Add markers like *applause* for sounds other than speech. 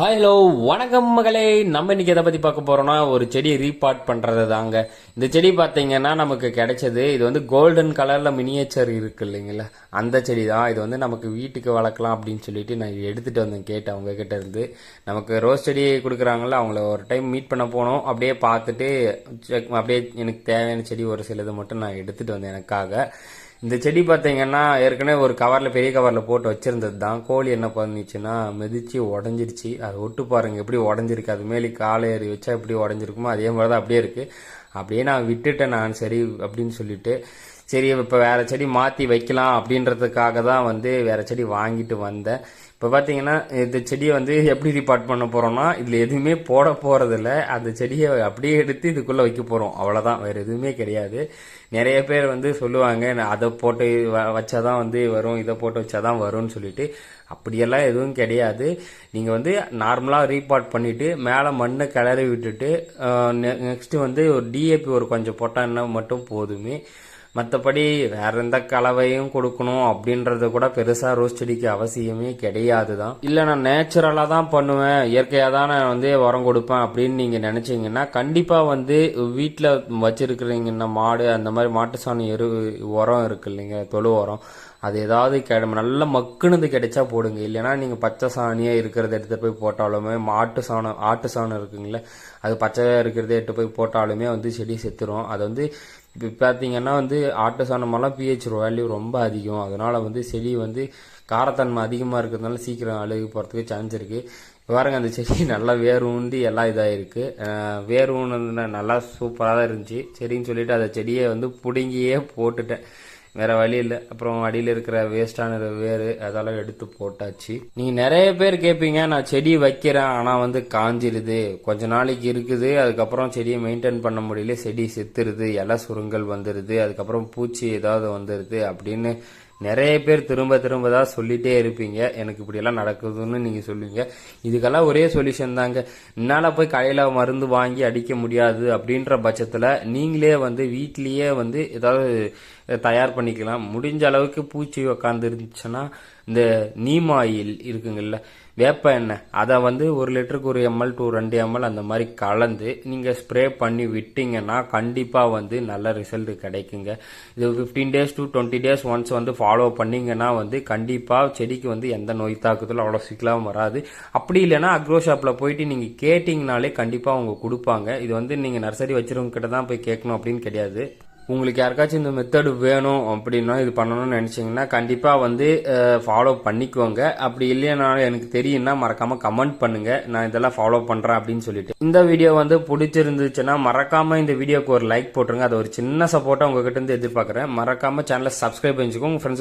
Hi hello வணக்கம் மகளே. நம்ம இன்னைக்கு எதை பத்தி பார்க்க போறோம்னா ஒரு செடி ரீபார்ட் பண்றது தாங்க. இந்த செடி பார்த்தீங்கன்னா நமக்கு கிடைச்சது இது வந்து கோல்டன் கலர்ல மினியேச்சர் இருக்கு இல்லைங்களா? அந்த செடி தான். இது வந்து நமக்கு வீட்டுக்கு வளர்க்கலாம் அப்படின்னு சொல்லிட்டு நான் எடுத்துட்டு வந்தேன் கேட்டேன் அவங்க கிட்ட இருந்து. நமக்கு ரோஸ் செடி கொடுக்குறாங்கல்ல அவங்கள ஒரு டைம் மீட் பண்ண போனோம். அப்படியே பார்த்துட்டு செக் அப்படியே எனக்கு தேவையான செடி ஒரு சிலது மட்டும் நான் எடுத்துட்டு வந்தேன் எனக்காக. இந்த செடி பார்த்தீங்கன்னா ஏற்கனவே ஒரு கவரில் பெரிய கவரில் போட்டு வச்சுருந்தது தான் கோழி என்ன பண்ணிச்சுன்னா மிதிச்சு உடஞ்சிருச்சு. அது ஒட்டு பாருங்க எப்படி உடஞ்சிருக்கு. அது மேலே காலை ஏறி வச்சா எப்படி உடஞ்சிருக்குமோ அதே மாதிரி தான் அப்படியே இருக்கு. அப்படியே நான் விட்டுட்டேன் நான் சரி அப்படின்னு சொல்லிட்டு சரி இப்போ வேறு செடி மாற்றி வைக்கலாம் அப்படின்றதுக்காக தான் வந்து வேறு செடி வாங்கிட்டு வந்தேன். இப்போ பார்த்தீங்கன்னா இந்த செடியை வந்து எப்படி ரிப்பார்ட் பண்ண போகிறோம்னா இதில் எதுவுமே போட போகிறதில்ல அந்த செடியை அப்படியே எடுத்து இதுக்குள்ளே வைக்க போகிறோம் அவ்வளோதான் வேறு எதுவுமே கிடையாது. நிறைய பேர் வந்து சொல்லுவாங்க நான் அதை போட்டு வ- வச்சாதான் வந்து வரும். இதை போட்டு வச்சா தான் வரும்னு சொல்லிட்டு. அப்படியெல்லாம் எதுவும் கிடையாது. நீங்கள் வந்து நார்மலாக ரீபார்ட் பண்ணிவிட்டு மேலே மண்ணை கிளறி விட்டுட்டு நெக்ஸ்ட்டு வந்து ஒரு டிஏபி ஒரு கொஞ்சம் போட்டான்னா மட்டும் போதுமே. மற்றபடி வேற எந்த கலவையும் கொடுக்கணும் அப்படின்றது கூட பெருசாக ரோஸ் செடிக்கு அவசியமே கிடையாது தான் இல்லை நான் நேச்சுரலாக தான் பண்ணுவேன். இயற்கையாக தான் நான் வந்து உரம் கொடுப்பேன் அப்படின்னு நீங்கள் நினச்சிங்கன்னா கண்டிப்பாக வந்து வீட்டில் வச்சிருக்கிறீங்கன்னா மாடு அந்த மாதிரி மாட்டு சாணம் எரு உரம் இருக்கு இல்லைங்க தொழு உரம். அது ஏதாவது கெ நல்ல மக்குனது கிடைச்சா போடுங்க. இல்லைன்னா நீங்கள் பச்சை சாணியாக இருக்கிறத எடுத்து போய் போட்டாலுமே மாட்டு சாணம் ஆட்டு சாணம் இருக்குங்களே அது பச்சையாக இருக்கிறத எடுத்து போய் போட்டாலுமே வந்து செடி செத்துரும். அது வந்து இப்போ பார்த்தீங்கன்னா வந்து ஆட்டு சாணமெல்லாம் பிஹெச் வேல்யூ ரொம்ப அதிகம். அதனால் வந்து செடி வந்து காரத்தன்மை அதிகமாக இருக்கிறதுனால சீக்கிரம் அழுகி போகிறதுக்கு சான்ஸ் இருக்குது பாருங்க அந்த செடி *laughs* நல்லா வேர் ஊண்டி எல்லாம் இதாகிருக்கு வேர் ஊணுன நல்லா சூப்பராக தான் இருந்துச்சு. சரின்னு சொல்லிட்டு அந்த செடியை வந்து பிடுங்கியே போட்டுட்டேன். வேற வழி இல்லை. அப்புறம் அடியில் இருக்கிற வேஸ்டான வேறு அதெல்லாம் எடுத்து போட்டாச்சு. நீங்கள் நிறைய பேர் கேட்பீங்க நான் செடி வைக்கிறேன் ஆனால் வந்து காஞ்சிருது. கொஞ்ச நாளைக்கு இருக்குது அதுக்கப்புறம் செடியை மெயின்டைன் பண்ண முடியல செடி செத்துருது இலை சுருங்கல் வந்துடுது அதுக்கப்புறம் பூச்சி ஏதாவது வந்துடுது அப்படின்னு நிறைய பேர் திரும்ப திரும்ப தான் சொல்லிட்டே இருப்பீங்க. எனக்கு இப்படியெல்லாம் நடக்குதுன்னு நீங்கள் சொல்லுவீங்க. இதுக்கெல்லாம் ஒரே சொல்யூஷன் தாங்க. என்னால் போய் கடையில் மருந்து வாங்கி அடிக்க முடியாது அப்படின்ற பட்சத்தில் நீங்களே வந்து வீட்லேயே வந்து ஏதாவது தயார் பண்ணிக்கலாம். முடிஞ்ச அளவுக்கு பூச்சி உக்காந்து இருந்துச்சுன்னா இந்த நீம் ஆயில் இருக்குங்கல்ல வேப்ப எண்ணெய். அதை வந்து ஒரு லிட்டருக்கு ஒரு எம்எல் டூ ரெண்டு எம்எல் அந்த மாதிரி கலந்து நீங்கள் ஸ்ப்ரே பண்ணி விட்டீங்கன்னா கண்டிப்பாக வந்து நல்ல ரிசல்ட் கிடைக்குங்க. இது fifteen days to twenty days once வந்து ஃபாலோ பண்ணிங்கன்னா வந்து கண்டிப்பாக செடிக்கு வந்து எந்த நோய் தாக்குதலும் அவ்வளோ சீக்கிரம் வராது. அப்படி இல்லைன்னா அக்ரோ ஷாப்பில் போயிட்டு நீங்கள் கேட்டிங்கனாலே கண்டிப்பாக அவங்க கொடுப்பாங்க. இது வந்து நீங்கள் நர்சரி வச்சுருவங்க கிட்ட தான் போய் கேட்கணும் அப்படின்னு கிடையாது. உங்களுக்கு யாருக்காச்சும் இந்த மெத்தடு வேணும் அப்படின்னா இது பண்ணணும்னு நினச்சிங்கன்னா கண்டிப்பாக வந்து ஃபாலோ பண்ணிக்கோங்க. அப்படி இல்லைனாலும் எனக்கு தெரியும்னா மறக்காமல் கமெண்ட் பண்ணுங்க. நான் இதெல்லாம் ஃபாலோ பண்ணுறேன் அப்படின்னு சொல்லிட்டு. இந்த வீடியோ வந்து பிடிச்சிருந்துச்சுன்னா மறக்காமல் இந்த வீடியோக்கு ஒரு லைக் போட்டுருங்க. அது ஒரு சின்ன சப்போர்ட்டாக உங்ககிட்ட இருந்து எதிர்பார்க்குறேன். மறக்காம சேனலை சப்ஸ்கிரைப் பண்ணிச்சுக்கோங்க உங்கள் ஃப்ரெண்ட்ஸ்